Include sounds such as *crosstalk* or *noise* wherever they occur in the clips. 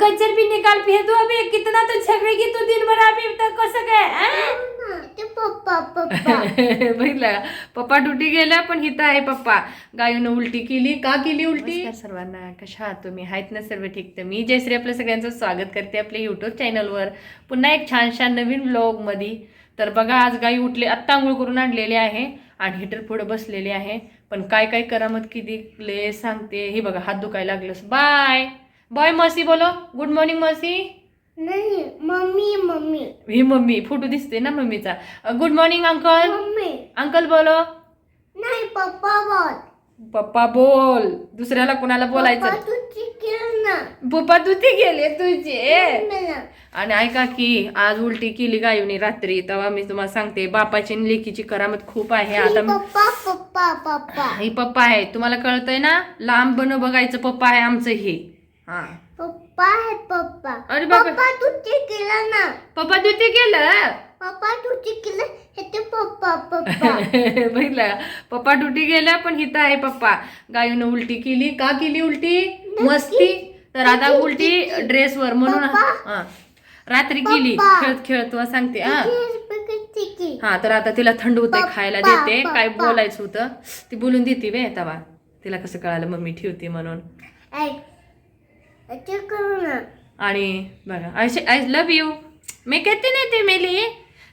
कचर भी निकाल फिर तू अभी कितना तो झगड़ेगी तू दिन भर अभी तक कसं काय हाँ? ते पप्पा पप्पा। *laughs* बघितलं? पप्पा ड्युटी गेल्या पण हिथं आहे पप्पा। गायीनं उलटी केली का केली उलटी? सर्वांना कशा आहात तुम्ही? आहेत ना सर्व ठीक तर मी जयश्री आपल्या सगळ्यांचं स्वागत करते आपल्या युट्यूब चॅनलवर पुन्हा एक छान छान नवीन व्लॉगमध्ये तर बघा आज गाई उठले आत्ता आंघोळ करून आणलेले आहे आणि हिटर पुढं बसलेले आहे. पण काय काय करामत किती ले सांगते. हे बघा हात दुखायला लागलंस. बाय बाय मसी बोलो. गुड मॉर्निंग मसी. नाही मम्मी मम्मी. ही मम्मी फोटो दिसते ना मम्मीचा. Good morning uncle mummy. Uncle बोलो. नाही पप्पा बोल. पप्पा बोल. दुसऱ्याला कुणाला बोलायचं? पप्पा तू ते गेले तुझे मला आणि ऐका की आज उलटी केली गायवनी रात्री. तेव्हा मी तुम्हाला सांगते बापाची आणि लेकीची करामत खूप आहे. आता मी- पप्पा पप्पा पप्पा. ही पप्पा आहे. तुम्हाला कळतंय ना? लांब बन बघायचं पप्पा आहे आमचं हे. हा. पप्पा आहे पप्पा. अरे बापरे. पप्पा तू चिकन ना? पप्पा तू ते गेलं पप्पा तू चिकन हे ते पप्पा पप्पा. *laughs* बघितलं? पप्पा ड्युटी गेल्या पण हिथं आहे पप्पा. गायीनं उलटी केली. का केली उलटी? मस्ती. तर आता उलटी ड्रेसवर म्हणून पप्पा. हा. रात्री केली. पप्पा. खेळत खेळत तुला सांगते हा. हा तर आता तिला थंड होते पप्पा, खायला देते. काय. बोलायचं होतं? ती बोलून देते वे तवा. तिला कसं कळालं? मम्मी ठेवते म्हणून. आणि बघा आय आय लव्ह यू मी कहते नाही ते मेली.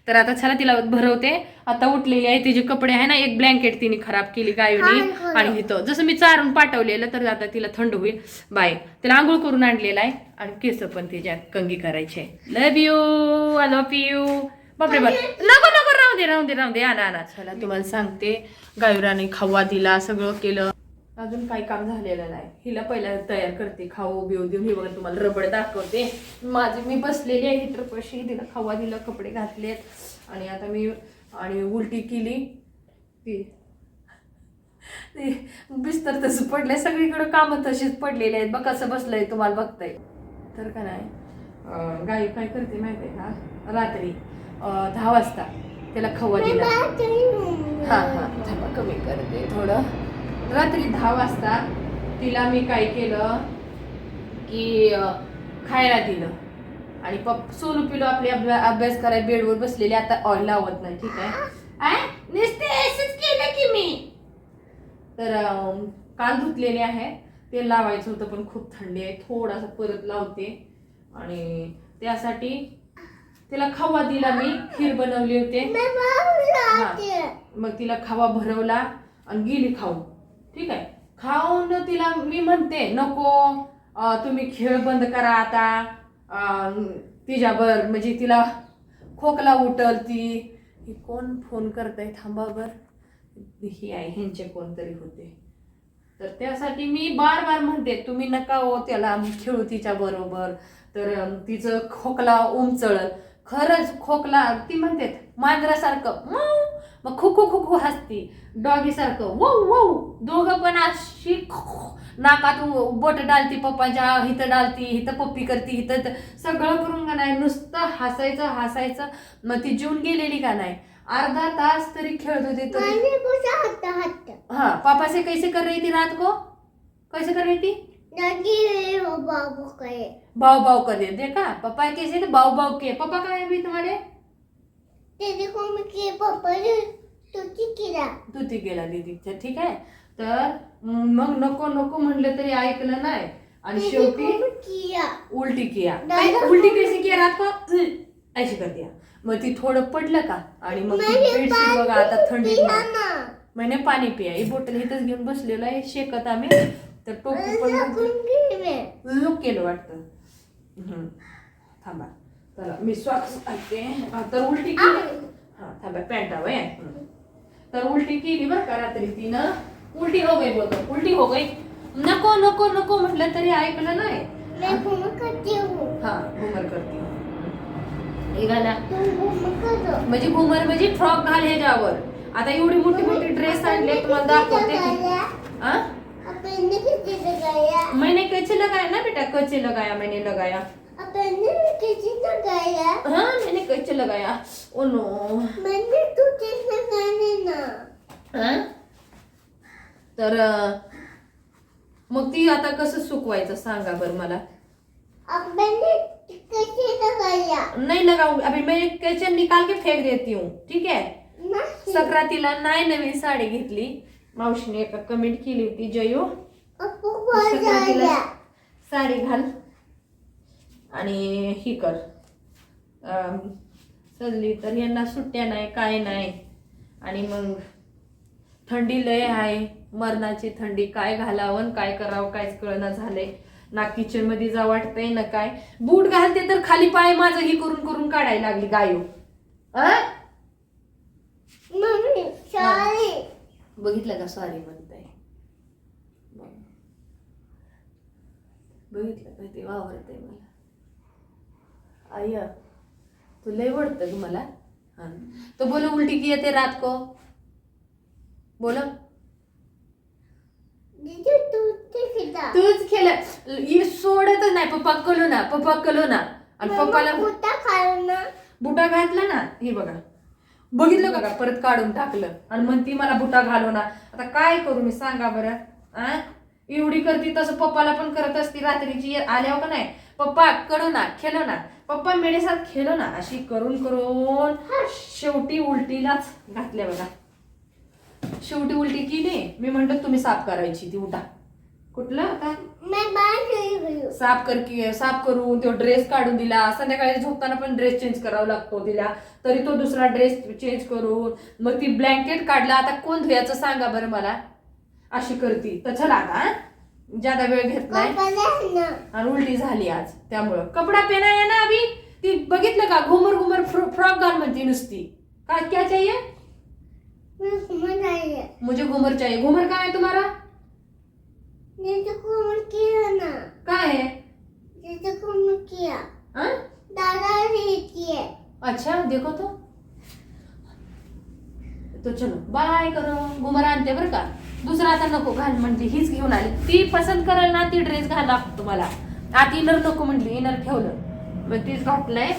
तर आता चला तिला भरवते. आता उठलेली आहे तिचे कपडे आहे ना एक ब्लँकेट तिने खराब केली गायीने. आणि इथं जसं मी चारून पाठवलेलं तर आता तिला थंड होईल. बाय. तिला आंघोळ करून आणलेला आहे. आणि केस पण तिच्या कंगी करायचे. Love you I love you बापरे बाप. नको नको राहू दे राहू दे राहू दे. आणा आणा चला तुम्हाला सांगते. गायुराने खवा दिला सगळं केलं. अजून काही काम झालेलं नाही. हिला पहिला तयार करते खाऊ बिऊ देऊन हे बघा तुम्हाला रबड दाखवते. माझी मी बसलेली आहे हिटरपाशी तिला खवा दिला कपडे घातलेत. आणि आता मी आणि उलटी केली. ती बिस्तर तसं पडलंय सगळीकडे कामं तशीच पडलेली आहेत. बघ कसं बसलंय तुम्हाला बघताय. तर का नाही गाई काय करते माहिती आहे का? रात्री दहा वाजता त्याला खवा दिला. हा हा थांबा कमी करते थोडं. रात्री दहा वाजता तिला मी काय केलं की खायला दिलं. आणि पप सोनू पिलो आपले अभ्या- अभ्यास करायला बेडवर बसलेले आता ऑइल लावत नाही ठीक आहे. आय? नुसते असंच केलं की मी. तर काल धुतलेले आहे. ते लावायचं होतं पण खूप थंडी आहे. थोडासा परत लावते. आणि त्यासाठी तिला खवा दिला मी. खीर बनवली होते. मग तिला खावा भरवला आणि गेली खाऊन. ठीक आहे. खाऊन तिला मी म्हणते नको तुम्ही खेळ बंद करा आता. तिच्यावर म्हणजे तिला खोकला उठल ती. कोण फोन करताय? थांबा बर. ही आहे ह्यांचे कोणतरी होते. तर त्यासाठी मी बार बार म्हणते तुम्ही नका हो त्याला खेळू तिच्या बरोबर. तर तिचं खोकला उमचळल खरंच खोकला ती म्हणते मांजरासारखं. मग खो खो खो खो हसती. डॉगी सारखं वौ वौ. दोघं पण अशी नाकात बोट डालती पप्पाच्या हिथं डालती हिथं पप्पी करती हिथं सगळं करून का नाही नुसतं हसायचं हसायचं. मग ती जेवून गेलेली का नाही? अर्धा तास तरी खेळत होती तरी. हाँ पापा से कैसे कर रही थी रात को? कैसे कर रही थी? भाव भाव कर रहे देखा पापा कैसे थे? भाव भाव के पापा कहाँ है अभी तुम्हारे तेरे को मैं के पापा ने तो चिकिरा तुती गेला दीदीच्या ठीक आहे? तर मग नको नको म्हणलं तरी ऐकलं नाही. आणि शेवटी उलटी किया? उलटी कैसे किया रात को? ऐशी कर दिया. मग ती थोडं पडलं का? आणि मग बघा आता. ना. मैंने पाणी पिया. ही बॉटल इथंच घेऊन बसलेलो आहे शेकत आम्ही. तर टोपी पण लुक केलं वाटतं. थांबा. चला मी सॉक्स तर उलटी केली हा थांबा पॅन्ट हवंय. तर उलटी केली बरं का रात्री तिनं उलटी हो गई बोलतो उलटी हो गई। नको नको नको म्हटलं तरी ऐकलं नाही। हूँ। हा। घुमर करते हे। म्हणजे घुमर म्हणजे फ्रॉक घाल ह्याच्यावर। आता एवढी मोठी मोठी ड्रेस आणले तुम्हाला दाखवते मैंने कैसे लगाया ना बेटा? कैसे लगाया मैंने लगाया। किसी लगाया हाँ मैंने कैसे लगाया? Oh no. मैंने तुझे लगाने ना? हाँ? तर मग ती आता कसं सुकवायचं सांगा बरं मला. आपण कशी लगाया? नहीं लगाऊंगी अभी मैं किचन निकाल के फेक देती हूँ ठीक है? नाही। सक्रातीला नाही नवीन साडी घेतली. मावशीने एका कमेंट केली होती जयो. सक्रातीला साडी घाल. आणि ही कर. सजली तर यांना सुट्ट्या नाही काय नाही. आणि मग थंडी लय आहे. मरणाची थंडी काय घालावं काय करावं काहीच कळना झालंय. ना किचनमध्ये जा वाटतंय ना काय. बूट घालते तर खाली पाय माझं ही करून करून काढायला लागली गायो. बघितलं का? सॉरी म्हणताय. बघितलं का? ते वावरत आहे मला. आय तू लय वडतं ग मला. हा. तो बोलो उलटी की येते रात को बोलो तूच ही सोडतच नाही पप्पा कलो ना पप्पा कलो ना. आणि पप्पाला बुटा घातला ना हे बघा. बघितलं का परत काढून टाकलं. आणि म्हणती मला बुटा घालव ना. आता काय करू मी सांगा बरं. आ? एवढी करती तसं पप्पाला पण करत असती रात्रीची. आल्यावर का नाही? पप्पा कडो ना खेळो ना. पप्पा मेडेसात खेळो ना अशी करून करून शेवटी उलटीलाच घातल्या बघा. शेवटी उलटी केली मी म्हणलं तुम्ही साफ करायची ती उठा. कुठलं आता? मैं बाहर गई हुई हूँ साफ कर की साफ करून तो ड्रेस काढून दिला. संध्याकाळी झोपताना पण ड्रेस चेंज करावा लागतो तिला. तरी तो दुसरा ड्रेस चेंज करून मग ती ब्लँकेट काढला. आता कोण धुयाचं सांगा बरं मला? अशी करती. तर चला आता? ज़्यादा वेळ घेत नाही. कपडे आणि उलटी झाली आज. त्यामुळं. कपडा पेना आहे ना अभि? ती बघितलं का? घुमर घुमर फ्रॉक घाल म्हणती नुसती. काय क्या चाहिए मुझे घुमर चाहिए घुमर काय किया ना. काय किया हा? दादा ने किए अच्छा देखो तो. तो चलो. बाय करो घुमर आणते बरं का? दुसरा आता नको घाल म्हणते हीच घेऊन आली. ती पसंत करेल ना ती ड्रेस घाला तुम्हाला. आता इनर नको म्हटली इनर ठेवलं. मग तीच घातलंय.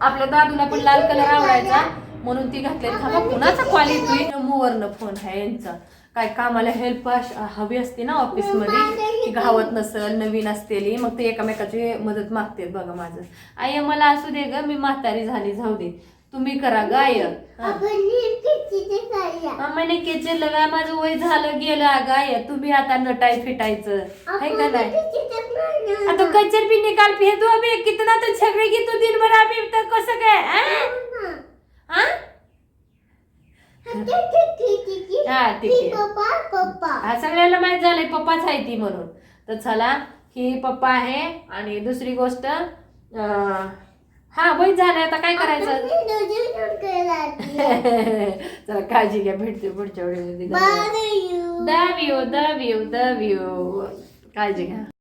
आपल्या दादूला पण लाल कलर आवडायचा. म्हणून ती घातली. थांबा कुणाचा क्वालिटी मोवरनं फोन आहे यांचा. काय कामाला हेल्प हवी असते ना ऑफिसमध्ये? ती घावत नसल नवीन असतेली मग ते एकामेकाची मदत मागते बघा माझं. आई मला असू दे ग मी म्हातारी झाली जाऊ दे. तुम्ही करा गाय अपन ने किसी खाया मैंने केचे लगा माझं वय झालं गेलं गाय तुम्ही आता नटाय फिटायचं. है का नाही? किसी आता कचर भी निकाल फिर दो अभी कितना तो झगड़ेगी तू दिन भर अभी तक कसं काय? हाँ? हाँ? हा, ठीक आहे. हा सगळ्याला माहीत झालंय पप्पाच आहे ती म्हणून. तर चला ही पप्पा आहे. आणि दुसरी गोष्ट अं, हा वय झालंय आता काय करायचं? *laughs* चला काळजी घ्या भेटते पुढच्या वेळेस यू दव यू काळजी घ्या.